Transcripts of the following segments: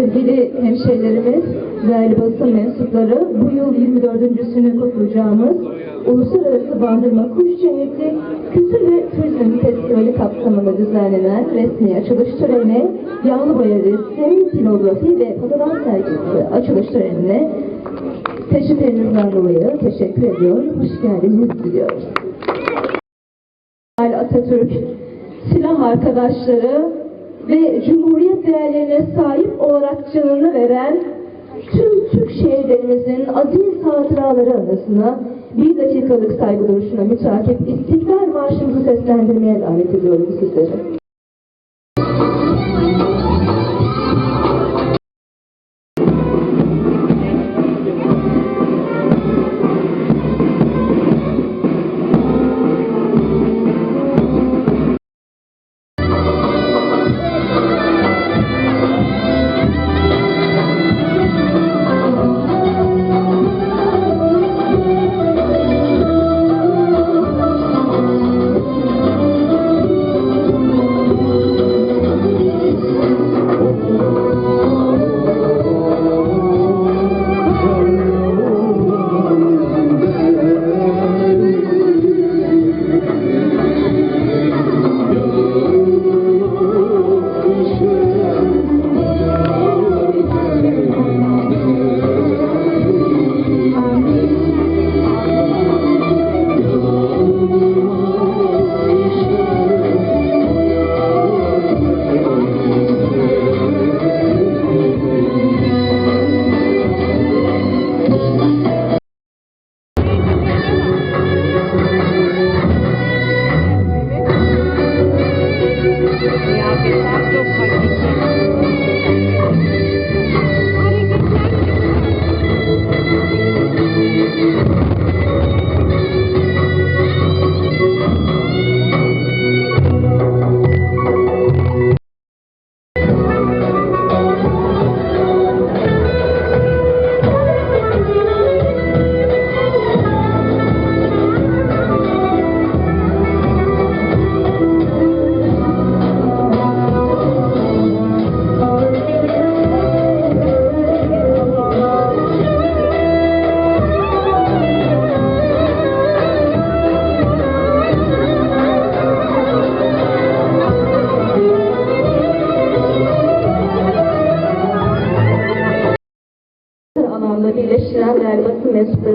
Sevgili hemşehrilerimiz, değerli basın mensupları, bu yıl 24.sünü kutlayacağımız Uluslararası Bandırma Kuş Cenneti Kültür ve Turizm Festivali kapsamında düzenlenen resmi açılış törenine Yağlı Boya Resim, Filozofi ve Fotoğraf Sergisi açılış törenine teşriflerinizden dolayı teşekkür ediyor, hoş geldiniz diliyoruz. Atatürk, silah arkadaşları ve Cumhuriyet değerlerine sahip olarak canını veren tüm Türk şehirlerimizin aziz hatıraları anısına bir dakikalık saygı duruşuna mütakip İstiklal Marşımızı seslendirmeye davet ediyorum sizleri.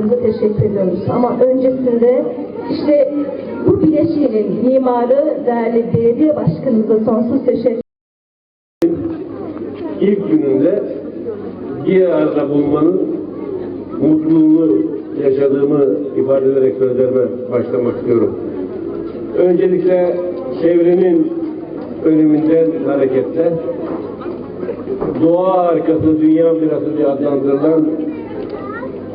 Mensuplarımıza teşekkür ediyoruz. Ama öncesinde işte bu bileşiğinin mimarı değerli belediye başkanımıza sonsuz teşekkür ilk gününde bir arada bulmanın mutluluğunu yaşadığımı ifade ederek sözlerime başlamak istiyorum. Öncelikle çevrenin öneminden hareketle doğa harikası, dünya mirası diye adlandırılan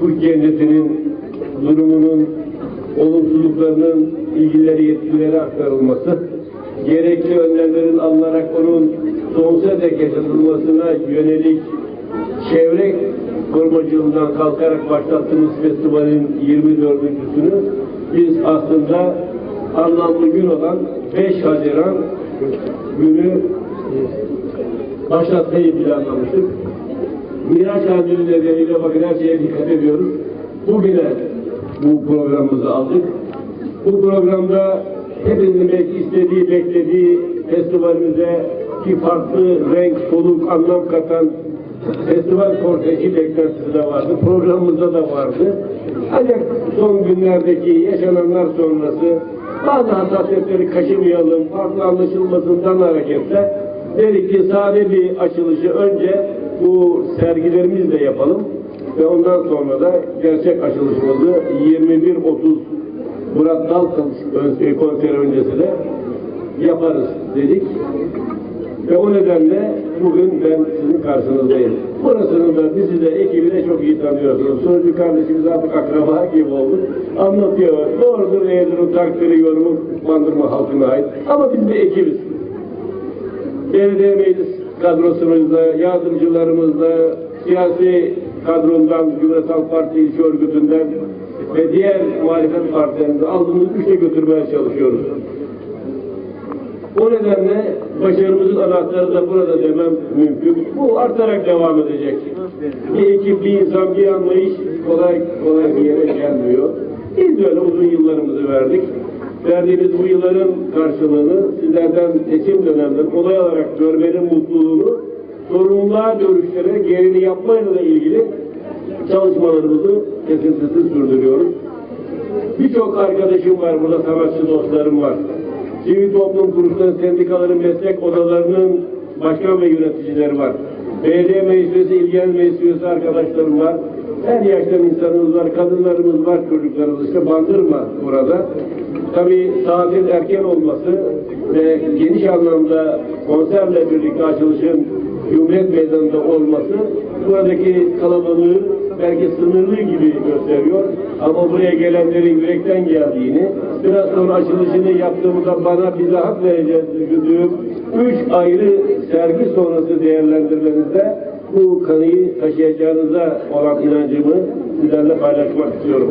kuş cennetinin durumunun olumsuzluklarının ilgileri yetkililere aktarılması, gerekli önlemlerin alınarak onun sonsuza dek yaşatılmasına yönelik çevre korumacılığından kalkarak başlattığımız festivalin 24.sünü biz aslında anlamlı gün olan 5 Haziran günü başlatmayı planlamıştık. Miraç Kandili nedeniyle bakın her şeye dikkat ediyoruz. Bugüne bu programımızı aldık. Bu programda hepimizin belki istediği, beklediği festivalimize ki farklı renk, soluk, anlam katan festival korteji beklentisi de vardı. Programımızda da vardı. Ancak son günlerdeki yaşananlar sonrası bazı hassasiyetleri kaşımayalım, farklı anlaşılmasından hareketle dedik ki sade bir açılışı önce bu sergilerimizle yapalım ve ondan sonra da gerçek açılışımızı 21.30 Murat Dalkılıç ön- konseri öncesi de yaparız dedik. Ve o nedenle bugün ben sizin karşınızdayım. Burasını da bizi de ekibi çok iyi tanıyorsunuz. Sonucu kardeşimiz artık akraba gibi olduk. Anlatıyor. Doğrudur eğerdir o takdiri yorumu bandırma halkına ait. Ama biz bir ekibiz. Belediye meclis kadrosumuzda, yardımcılarımızda, siyasi kadrondan, Cumhuriyet Halk Parti ilçe örgütünden ve diğer muhalefet partilerinde aldığımız güçle götürmeye çalışıyoruz. O nedenle başarımızın anahtarı da burada demem mümkün. Bu artarak devam edecek. Bir ekip, bir insan, bir anlayış kolay kolay bir yere gelmiyor. Biz de öyle uzun yıllarımızı verdik. Verdiğimiz bu yılların karşılığını sizlerden seçim dönemleri kolay olarak görmenin mutluluğunu sorumluluğa dönüşlere gereğini yapmayla da ilgili çalışmalarımızı kesintisiz sürdürüyoruz. Birçok arkadaşım var, burada sanatçı dostlarım var. Sivil toplum kuruluşları, sendikaların, meslek odalarının başkan ve yöneticileri var. Belediye meclisi, ilgilen meclisi arkadaşlarım var. Her yaştan insanımız var, kadınlarımız var, çocuklarımız işte bandırma burada. Tabii saatin erken olması ve geniş anlamda konserle birlikte açılışın Cumhuriyet Meydanı'nda olması buradaki kalabalığı belki sınırlı gibi gösteriyor. Ama buraya gelenlerin yürekten geldiğini, biraz sonra açılışını yaptığımızda bana bize hak vereceğiz üç ayrı sergi sonrası değerlendirmenizde bu kanıyı taşıyacağınıza olan inancımı sizlerle paylaşmak istiyorum.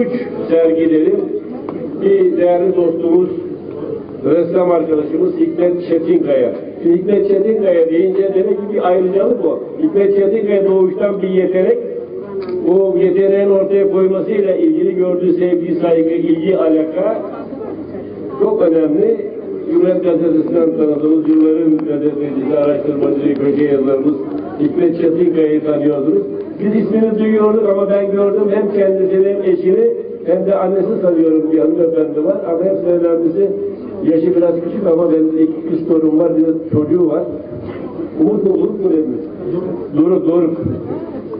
Üç sergilerin bir değerli dostumuz ressam arkadaşımız Hikmet Çetinkaya. Şimdi Hikmet Çetinkaya deyince demek ki bir ayrıcalık o. Hikmet Çetinkaya doğuştan bir yetenek. Bu yeteneğin ortaya koymasıyla ilgili gördüğü sevgi, saygı, ilgi, alaka çok önemli. Cumhuriyet Gazetesi'nden tanıdığımız yılların gazetecisi, araştırmacı, köşe yazarımız Hikmet Çetinkaya'yı tanıyordunuz. Biz ismini duyuyorduk ama ben gördüm hem kendisini hem eşini hem de annesi sanıyorum bir hanımefendi var. Ama hepsi önemlisi yaşı biraz küçük ama benim iki kız torun var, bir çocuğu var. Umut mu, Umut mu demiş? Doruk, Doruk.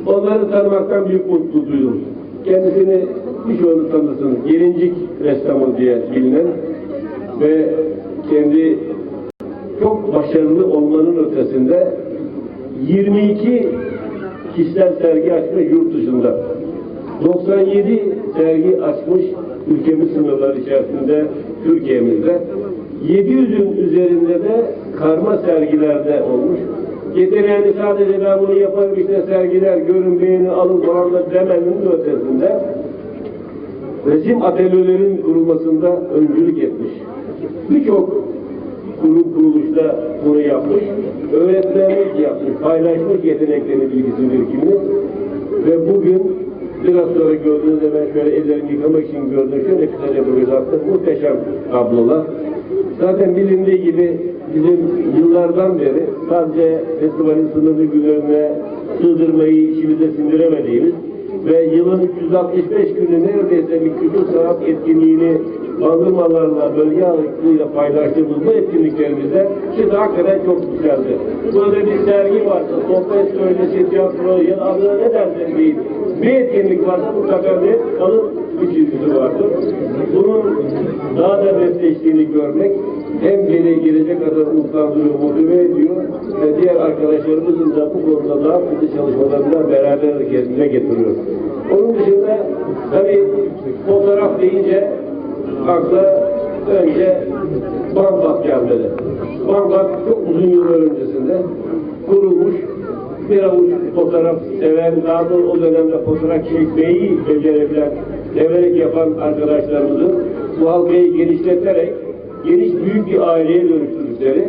Onları tanımaktan büyük mutluluk duydum. Kendisini birçoğunu tanırsınız. Gelincik ressamı diye bilinen ve kendi çok başarılı olmanın ötesinde 22 kişisel sergi açmış yurt dışında. 97 sergi açmış ülkemiz sınırları içerisinde Türkiye'mizde. 700'ün üzerinde de karma sergilerde olmuş. Yeteneğini sadece ben bunu yaparım işte sergiler görün beğeni alın falan demenin ötesinde resim atölyelerin kurulmasında öncülük etmiş. Birçok kurum kuruluşta bunu yapmış. Öğretmenlik yapmış, paylaşmış yeteneklerini, bilgisini, birikimini. Ve bugün biraz sonra gördüğünüzde ben şöyle ellerimi yıkamak için gördüm. Şöyle kısaca bir attım. Muhteşem tablolar. Zaten bilindiği gibi bizim yıllardan beri sadece festivalin sınırlı günlerine sığdırmayı işimize sindiremediğimiz ve yılın 365 günü neredeyse bir kültür sanat etkinliğini bandırmalarla, bölge halkıyla paylaştığımız bu etkinliklerimizde şimdi hakikaten çok güzeldi. Burada bir sergi varsa, sohbet söyleşi, tiyatro ya da ne dersen deyin. Bir etkinlik varsa mutlaka bir kalın bir çizgisi vardır. Bunun daha da netleştiğini görmek hem beni gelecek kadar umutlandırıyor, motive ediyor ve diğer arkadaşlarımızın da bu konuda daha fazla çalışmalarından beraber kendine getiriyor. Onun dışında tabii fotoğraf deyince akla önce Bambak gelmeli. Bambak çok uzun yıllar öncesinde kurulmuş bir avuç fotoğraf seven, daha doğrusu o dönemde fotoğraf çekmeyi becerebilen, severek yapan arkadaşlarımızın bu halkayı genişleterek geniş büyük bir aileye dönüştürdükleri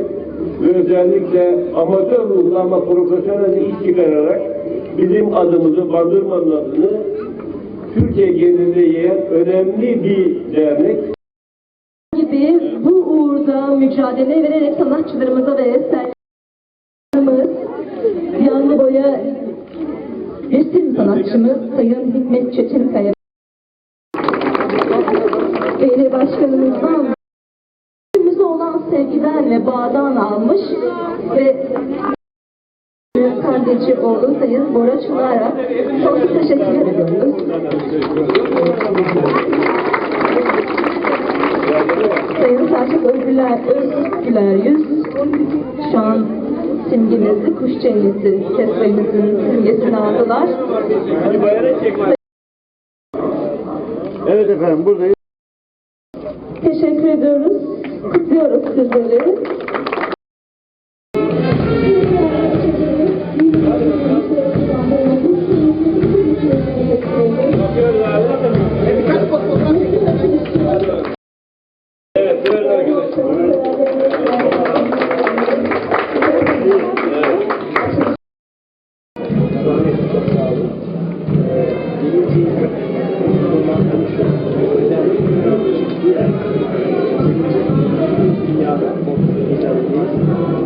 ve özellikle amatör ruhlu ama profesyonel iş çıkararak bizim adımızı, Bandırma'nın adını Türkiye genelinde yiyen önemli bir dernek. gibi bu uğurda mücadele vererek sanatçılarımıza ve eserlerimiz yanlı boya resim sanatçımız Sayın Hikmet Çetinkaya Belediye Başkanımızdan olan sevgiden ve bağdan almış ve kardeşi oğlu Sayın Bora Çınar'a sonsuz teşekkür ediyoruz. Sayın Selçuk Özgüler, Özgüler Yüz şu an simgemizde kuş cenneti festivalimizin simgesini aldılar. Evet efendim buradayız. Teşekkür ediyoruz. Kutluyoruz sizleri. Bismillahirrahmanirrahim.